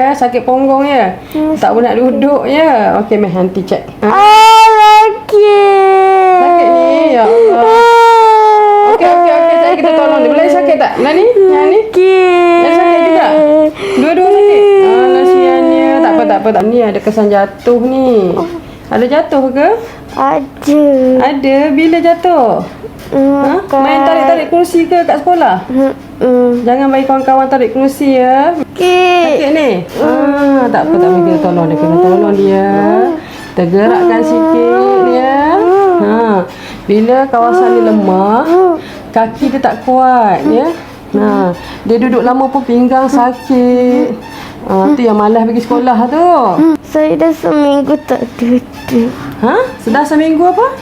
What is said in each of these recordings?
ya. Sakit punggung ya. Tak boleh nak duduk ya. Okey, meh nanti cek. Ha? Ah, sakit. Sakit ni. Ya Allah. Okey, okey, okey. Sekejap kita tolong dia. Boleh sakit tak? Nah ni? Yang ni? Sakit. Yang sakit juga? Dua-dua sakit? Ah, nasihannya. Tak apa, tak apa. Tak. Ni ada kesan jatuh ni. Ada jatuh ke? Ada. Ada. Bila jatuh? Ha? Main tarik-tarik kerusi ke kat sekolah? Hmm. Jangan bagi kawan-kawan tarik kerusi ya. Sakit. Sakit ni? Ah, tak apa, tak apa. Kita tolong dia. Kena tolong dia. Kita gerakkan sikit ya. Ha. Bila kawasan ni lemah, kaki dia tak kuat ya. Ha. Dia duduk lama pun pinggang sakit. Ha, tu yang malas pergi sekolah tu. Saya dah seminggu tak duduk. Ha? Sudah seminggu apa?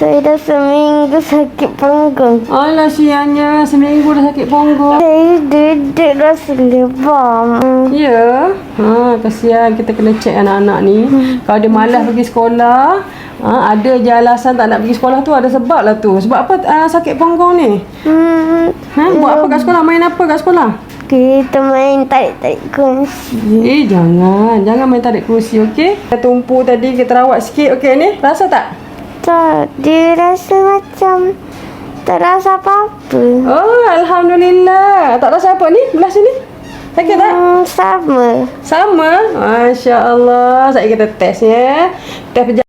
Saya dah seminggu sakit punggung. Alah sianya, seminggu dah sakit punggung. Saya duduk rasa lebam. Ya. Ha, kasihan kita kena cek anak-anak ni. Kalau dia malas pergi sekolah, ha, ada je alasan tak nak pergi sekolah tu ada sebab lah tu. Sebab apa uh, sakit punggung ni? Hmm. Ha, buat apa kat sekolah? Main apa kat sekolah? Kita main tarik-tarik kunci. Eh, jangan. Jangan main tarik kerusi, okey? Kita tumpu tadi, kita rawat sikit, okey ni? Rasa tak? Tak, dia rasa macam tak rasa apa-apa. Oh, Alhamdulillah. Tak rasa apa ni? Belah sini? Sakit tak? Hmm, sama. Sama? Masya Allah. Saya kita test ya. Test